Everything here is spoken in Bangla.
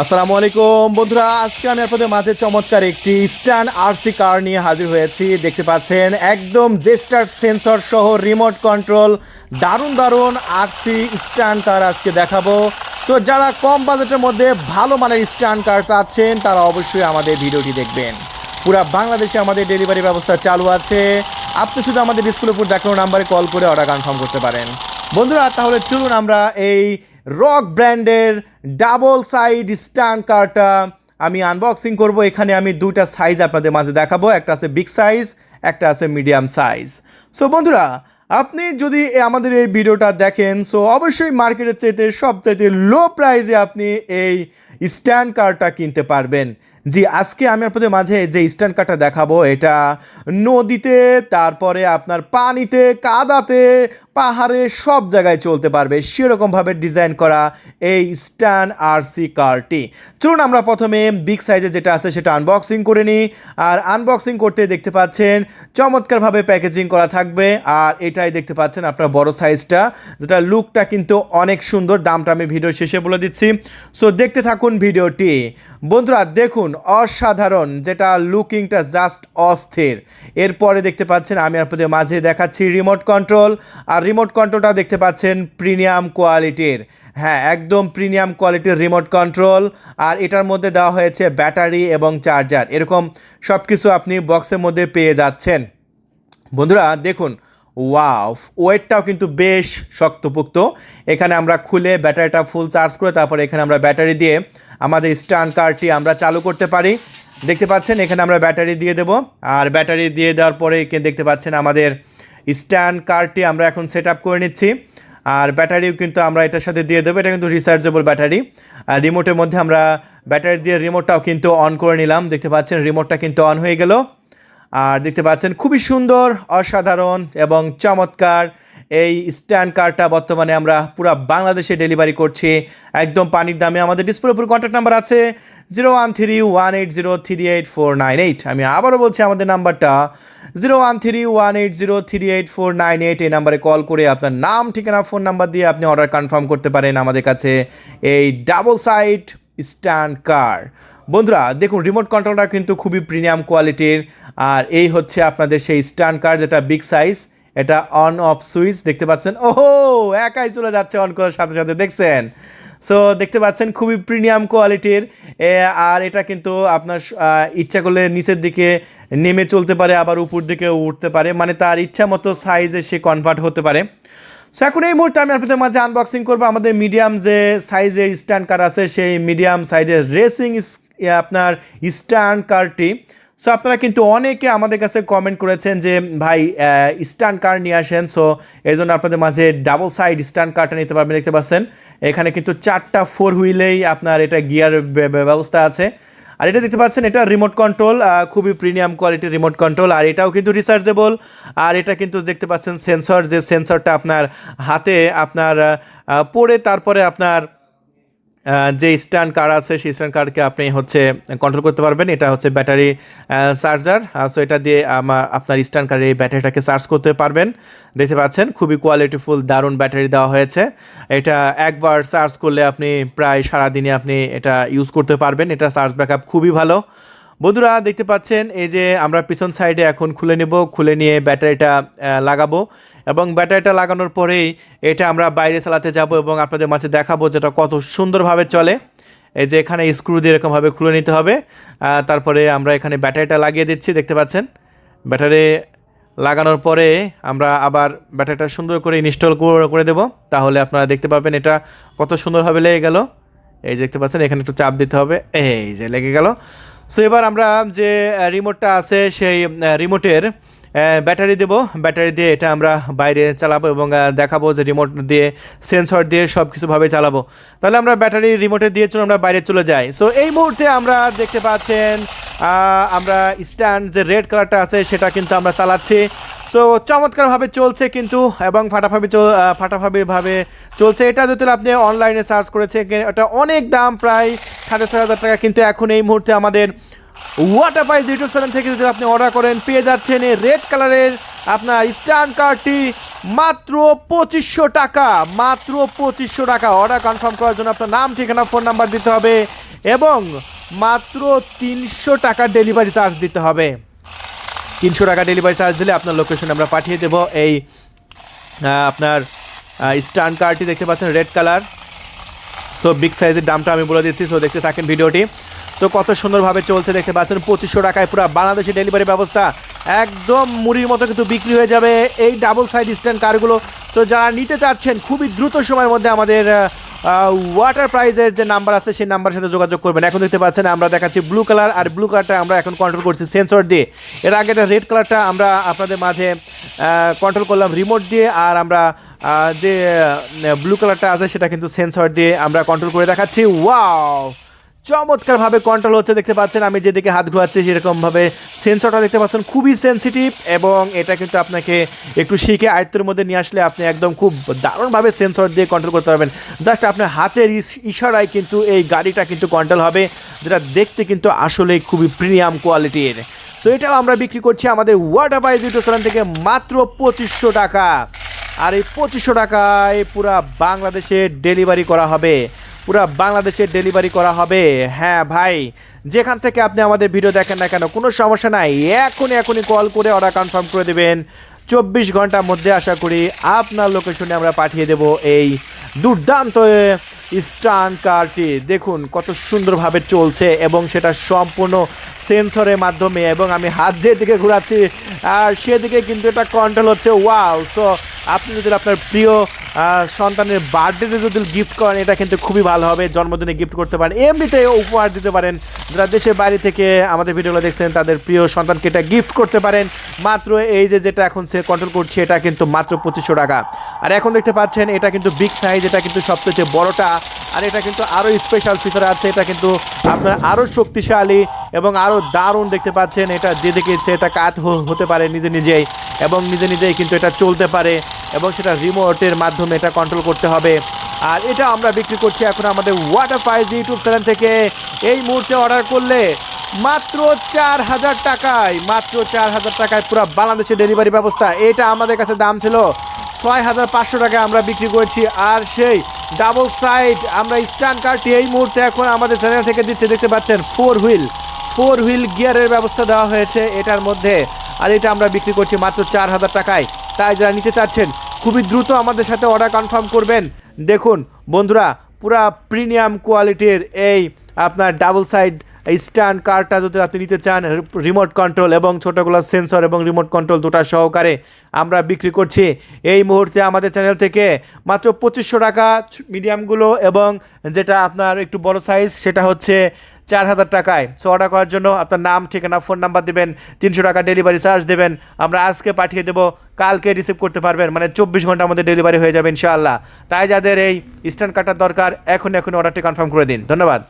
আসসালামু আলাইকুম বন্ধুরা, আজকে আমি আপনাদের মাঝে চমৎকার একটি স্ট্যান্ড আরসি কার নিয়ে হাজির হয়েছি। দেখতে পাচ্ছেন, একদম জেস্টার সেন্সর সহ রিমোট কন্ট্রোল দারুণ দারুণ আরসি স্ট্যান্ড কার আজকে দেখাবো। তো যারা কম বাজেটের মধ্যে ভালো মানের স্ট্যান্ড কার চাচ্ছেন, তারা অবশ্যই আমাদের ভিডিওটি দেখবেন। পুরা বাংলাদেশে আমাদের ডেলিভারি ব্যবস্থা চালু আছে। আপনি শুধু আমাদের স্কুলের উপর দেখানো নাম্বারে কল করে অর্ডার কনফার্ম করতে পারেন। বন্ধুরা, তাহলে চলুন আমরা এই রক ব্র্যান্ডের ডাবল সাইড স্ট্যান্ড কারটা আমি আনবক্সিং করব। এখানে আমি দুইটা সাইজ আপনাদের মাঝে দেখাবো। একটা আছে বিগ সাইজ একটা আছে মিডিয়াম সাইজ সো বন্ধুরা, আপনি যদি আমাদের এই ভিডিওটা দেখেন সো অবশ্যই মার্কেটের চাইতে সবচাইতে লো প্রাইসে আপনি এই স্ট্যান্ড কারটা কিনতে পারবেন। জি, আজকে আমি আপনাদের মাঝে যে স্ট্যান্ড কারটা দেখাবো, এটা নদীতে, তারপরে আপনার পানিতে, কাদাতে, পাহাড়ে, সব জায়গায় চলতে পারবে। সেরকমভাবে ডিজাইন করা এই স্ট্যান্ড আরসি কারটি চলুন আমরা প্রথমে বিগ সাইজে যেটা আছে, সেটা আনবক্সিং করে নিই। আর আনবক্সিং করতে দেখতে পাচ্ছেন, চমৎকারভাবে প্যাকেজিং করা থাকবে। আর এটাই দেখতে পাচ্ছেন আপনার বড় সাইজটা যেটা লুকটা কিন্তু অনেক সুন্দর। দামটা আমি ভিডিও শেষে বলে দিচ্ছি। সো দেখতে থাকুন ভিডিওটি বন্ধুরা, দেখুন অসাধারণ, যেটা লুকিংটা জাস্ট অস্থির। এরপরে দেখতে পাচ্ছেন, আমি আপনাদের মাঝে দেখাচ্ছি রিমোট কন্ট্রোল আর রিমোট কন্ট্রোলটা দেখতে পাচ্ছেন প্রিমিয়াম কোয়ালিটির হ্যাঁ একদম প্রিমিয়াম কোয়ালিটির রিমোট কন্ট্রোল আর এটার মধ্যে দেওয়া হয়েছে ব্যাটারি এবং চার্জার এরকম সব কিছু আপনি বক্সের মধ্যে পেয়ে যাচ্ছেন। বন্ধুরা, দেখুন ওয়াও ওয়েটটাও কিন্তু বেশ শক্তপোক্ত। এখানে আমরা খুলে ব্যাটারিটা ফুল চার্জ করে তারপরে এখানে আমরা ব্যাটারি দিয়ে আমাদের স্ট্যান্ড কারটি আমরা চালু করতে পারি। দেখতে পাচ্ছেন, এখানে আমরা ব্যাটারি দিয়ে দেব। আর ব্যাটারি দিয়ে দেওয়ার পরে দেখতে পাচ্ছেন আমাদের স্ট্যান্ড কারটি আমরা এখন সেট করে নিচ্ছি। আর ব্যাটারিও কিন্তু আমরা এটার সাথে দিয়ে দেবো, এটা কিন্তু রিচার্জেবল ব্যাটারি। আর রিমোটের মধ্যে আমরা ব্যাটারি দিয়ে রিমোটটাও কিন্তু অন করে নিলাম। দেখতে পাচ্ছেন রিমোটটা কিন্তু অন হয়ে গেল। আর দেখতে পাচ্ছেন খুবই সুন্দর, অসাধারণ এবং চমৎকার এই স্ট্যান্ড কারটা বর্তমানে আমরা পুরো বাংলাদেশে ডেলিভারি করছি। একদম পানির দামে। আমাদের ডিসপ্লের উপর কন্ট্যাক্ট নাম্বার আছে zero one three one eight zero three eight four nine eight আমি আবারও বলছি, আমাদের নাম্বারটা zero one three one eight zero three eight four nine eight এই নাম্বারে কল করে আপনার নাম, ঠিকানা ফোন নাম্বার দিয়ে আপনি অর্ডার কনফার্ম করতে পারেন আমাদের কাছে এই ডাবল সাইড স্ট্যান্ড কার। বন্ধুরা, দেখুন রিমোট কন্ট্রোলটা কিন্তু খুবই প্রিমিয়াম কোয়ালিটির আর এই হচ্ছে আপনাদের সেই স্ট্যান্ড কার যেটা বিগ সাইজ এটা অন অফ সুইচ দেখতে পাচ্ছেন? ওহো, একাই চলে যাচ্ছে অন করার সাথে সাথে, দেখছেন? সো দেখতে পাচ্ছেন, খুবই প্রিমিয়াম কোয়ালিটির আর এটা কিন্তু আপনার ইচ্ছা করলে নিচের দিকে নেমে চলতে পারে, আবার উপর দিকে উঠতে পারে। মানে তার ইচ্ছা মতো সাইজে সে কনভার্ট হতে পারে। সো এখন এই মুহূর্তে আমি আপনাদের মাঝে আনবক্সিং করব। আমাদের মিডিয়াম যে সাইজের স্ট্যান্ড কার আছে, সেই মিডিয়াম সাইজের রেসিং আপনার স্ট্যান্ড কারটি। সো আপনারা কিন্তু অনেকে আমাদের কাছে কমেন্ট করেছেন যে, ভাই স্ট্যান্ড কার নিয়ে আসেন? সো এই জন্য আপনাদের মাঝে ডাবল সাইড স্ট্যান্ড কারটা নিতে পারবেন, দেখতে পাচ্ছেন। এখানে কিন্তু চারটা ফোর হুইলেই আপনার এটা গিয়ার ব্যবস্থা আছে। আর এটা দেখতে পাচ্ছেন, এটা রিমোট কন্ট্রোল খুবই প্রিমিয়াম কোয়ালিটির রিমোট কন্ট্রোল আর এটাও কিন্তু রিচার্জেবল আর এটা কিন্তু দেখতে পাচ্ছেন সেন্সর যে সেন্সরটা আপনার হাতে, আপনার পড়ে, তারপরে আপনার যে স্ট্যান্ড কার আছে, সেই স্ট্যান্ড কারকে আপনি হচ্ছে কন্ট্রোল করতে পারবেন। এটা হচ্ছে ব্যাটারি চার্জার সো এটা দিয়ে আমার আপনার স্ট্যান্ড কারের এই ব্যাটারিটাকে চার্জ করতে পারবেন। দেখতে পাচ্ছেন, খুবই কোয়ালিটিফুল দারুণ ব্যাটারি দেওয়া হয়েছে। এটা একবার চার্জ করলে আপনি প্রায় সারাদিনে আপনি এটা ইউজ করতে পারবেন। এটা চার্জ ব্যাকআপ খুবই ভালো। বন্ধুরা, দেখতে পাচ্ছেন, এই যে আমরা পিছন সাইডে এখন খুলে নেব, খুলে নিয়ে ব্যাটারিটা লাগাবো। এবং ব্যাটারিটা লাগানোর পরেই এটা আমরা বাইরে চালাতে যাব এবং আপনাদের মাঝে দেখাবো যেটা কত সুন্দরভাবে চলে। এই যে এখানে স্ক্রু দিয়ে এরকমভাবে খুলে নিতে হবে। তারপরে আমরা এখানে ব্যাটারিটা লাগিয়ে দিচ্ছি, দেখতে পাচ্ছেন। ব্যাটারি লাগানোর পরে আমরা আবার ব্যাটারিটা সুন্দর করে ইনস্টল করে দেব। তাহলে আপনারা দেখতে পাবেন এটা কত সুন্দরভাবে লেগে গেল। এই যে দেখতে পাচ্ছেন, এখানে একটু চাপ দিতে হবে। এই যে লেগে গেল। সো এবার আমরা যে রিমোটটা আছে, সেই রিমোটের ব্যাটারি দেব। ব্যাটারি দিয়ে এটা আমরা বাইরে চালাবো এবং দেখাবো যে রিমোট দিয়ে সেন্সর দিয়ে সব কিছুভাবে চালাবো। তাহলে আমরা ব্যাটারি রিমোটে দিয়ে চলে আমরা বাইরে চলে যাই। সো এই মুহূর্তে আমরা দেখতে পাচ্ছেন আমরা স্ট্যান্ড যে রেড কালারটা আছে, সেটা কিন্তু আমরা চালাচ্ছি। সো চমৎকারভাবে চলছে কিন্তু এবং চল আহ, চলছে। এটা যদি আপনি অনলাইনে সার্চ করেছে এটা অনেক দাম প্রায় সাড়ে ছয় হাজার টাকা। কিন্তু এখন এই মুহূর্তে আমাদের ওয়াটার পাইস ইউটিউব চ্যানেল থেকে যদি আপনি অর্ডার করেন পেয়ে যাচ্ছেন এই রেড কালারের আপনার স্ট্যান্ড কার্ডটি মাত্র পঁচিশশো টাকা মাত্র পঁচিশশো টাকা। অর্ডার কনফার্ম করার জন্য আপনার নাম ঠিকানা ফোন নাম্বার দিতে হবে এবং মাত্র তিনশো টাকা ডেলিভারি চার্জ দিতে হবে। তিনশো টাকা ডেলিভারি চার্জ দিলে আপনার লোকেশন আমরা পাঠিয়ে দেবো। এই আপনার স্টান কারটি দেখতে পাচ্ছেন রেড কালার সো বিগ সাইজের দামটা আমি বলে দিচ্ছি সো দেখতে থাকেন ভিডিওটি। তো কত সুন্দরভাবে চলছে দেখতে পাচ্ছেন, পঁচিশশো টাকায় পুরো বাংলাদেশে ডেলিভারি ব্যবস্থা। একদম মুড়ির মতো কিন্তু বিক্রি হয়ে যাবে এই ডাবল সাইড স্ট্যান্ড কারগুলো তো যারা নিতে চাচ্ছেন, খুবই দ্রুত সময়ের মধ্যে আমাদের ওয়াটার প্রাইজের যে নাম্বার আছে, সেই নাম্বারের সাথে যোগাযোগ করবেন। এখন দেখতে পাচ্ছেন, আমরা দেখাচ্ছি ব্লু কালার আর ব্লু কালারটা আমরা এখন কন্ট্রোল করছি সেন্সর দিয়ে। এর আগে রেড কালারটা আমরা আপনাদের মাঝে কন্ট্রোল করলাম রিমোট দিয়ে, আর আমরা যে ব্লু কালারটা আছে, সেটা কিন্তু সেন্সর দিয়ে আমরা কন্ট্রোল করে দেখাচ্ছি। ওয়াও চমৎকারভাবে কন্ট্রোল হচ্ছে, দেখতে পাচ্ছেন, আমি যেদিকে হাত ঘোরাচ্ছি সেরকমভাবে সেন্সরটা দেখতে পাচ্ছেন, খুবই সেন্সিটিভ এবং এটা কিন্তু আপনাকে একটু শিখে আয়ত্তের মধ্যে নিয়ে আসলে আপনি একদম খুব দারুণভাবে সেন্সর দিয়ে কন্ট্রোল করতে পারবেন। জাস্ট আপনার হাতের ইশারায় কিন্তু এই গাড়িটা কিন্তু কন্ট্রোল হবে, যেটা দেখতে কিন্তু আসলে খুবই প্রিমিয়াম কোয়ালিটির সো এটাও আমরা বিক্রি করছি আমাদের ওয়াটার বাইজ চ্যানেল থেকে মাত্র পঁচিশশো টাকা। আর এই পঁচিশশো টাকায় পুরা বাংলাদেশে ডেলিভারি করা হবে। পুরা বাংলাদেশে ডেলিভারি করা হবে। হ্যাঁ ভাই, যেখান থেকে আপনি আমাদের ভিডিও দেখেন না কেন, কোনো সমস্যা নাই। এখনই এখনই কল করে অর্ডার কনফার্ম করে দেবেন। চব্বিশ ঘণ্টার মধ্যে আশা করি আপনার লোকেশনে আমরা পাঠিয়ে দেব এই দুর্দান্ত স্টান কারটি। দেখুন কত সুন্দরভাবে চলছে এবং সেটা সম্পূর্ণ সেন্সরের মাধ্যমে এবং আমি হাত যেদিকে ঘোরাচ্ছি, আর সেদিকে কিন্তু এটা কন্ট্রোল হচ্ছে। ওয়াও সো আপনি যদি আপনার প্রিয় সন্তানের বার্থডেতে যদি গিফট করেন, এটা কিন্তু খুবই ভালো হবে, জন্মদিনে গিফট করতে পারেন, এমনিতে উপহার দিতে পারেন। যারা দেশের বাইরে থেকে আমাদের ভিডিওগুলো দেখছেন, তাদের প্রিয় সন্তানকে এটা গিফট করতে পারেন। মাত্র এই যে যেটা এখন সে কন্ট্রোল করছে, এটা কিন্তু মাত্র পঁচিশশো টাকা। আর এখন দেখতে পাচ্ছেন, এটা কিন্তু বিগ সাইজ এটা কিন্তু সবচেয়ে বড়টা। আর এটা কিন্তু আরও স্পেশাল ফিচার আছে, এটা কিন্তু আপনার আরও শক্তিশালী এবং আরও দারুণ দেখতে পাচ্ছেন। এটা যেদিকে ইচ্ছে এটা কাত হতে পারে নিজে নিজেই। এবং নিজে নিজেই কিন্তু এটা চলতে পারে এবং সেটা রিমোটের মাধ্যমে এটা কন্ট্রোল করতে হবে। আর এটা আমরা বিক্রি করছি এখন আমাদের ওয়াটার প্রাইজ ইউটিউব চ্যানেল থেকে। এই মুহূর্তে অর্ডার করলে মাত্র চার হাজার টাকায়, মাত্র চার হাজার টাকায় পুরো বাংলাদেশের ডেলিভারি ব্যবস্থা। এটা আমাদের কাছে দাম ছিল ছয় হাজার পাঁচশো টাকায় আমরা বিক্রি করেছি। আর সেই ডাবল সাইড আমরা স্ট্যান্ড কার্ডটি এই মুহূর্তে এখন আমাদের চ্যানেল থেকে দিচ্ছে। দেখতে পাচ্ছেন ফোর হুইল ফোর হুইল গিয়ারের ব্যবস্থা দেওয়া হয়েছে। এটার মধ্যে আর এটা আমরা বিক্রি করছি মাত্র চার হাজার টাকায়। তাই যারা নিতে চাচ্ছেন, খুবই দ্রুত আমাদের সাথে অর্ডার কনফার্ম করবেন। দেখুন, বন্ধুরা, পুরা প্রিমিয়াম কোয়ালিটির এই আপনার ডাবল সাইড স্ট্যান্ড কারটা যদি আপনি নিতে চান রিমোট কন্ট্রোল এবং ছোটোগুলো সেন্সর এবং রিমোট কন্ট্রোল দুটা সহকারে আমরা বিক্রি করছি। এই মুহূর্তে আমাদের চ্যানেল থেকে মাত্র পঁচিশশো টাকা মিডিয়ামগুলো এবং যেটা আপনার একটু বড় সাইজ সেটা হচ্ছে চার হাজার টাকায়। সো অর্ডার করার জন্য আপনার নাম, ঠিকানা ফোন নাম্বার দেবেন, তিনশো টাকা ডেলিভারি চার্জ দেবেন। আমরা আজকে পাঠিয়ে দেবো, কালকে রিসিভ করতে পারবেন মানে চব্বিশ ঘণ্টার মধ্যে ডেলিভারি হয়ে যাবে ইনশাআল্লাহ। তাই যাদের এই স্ট্যান্ড কাটার দরকার, এখন এখন অর্ডারটি কনফার্ম করে দিন। ধন্যবাদ।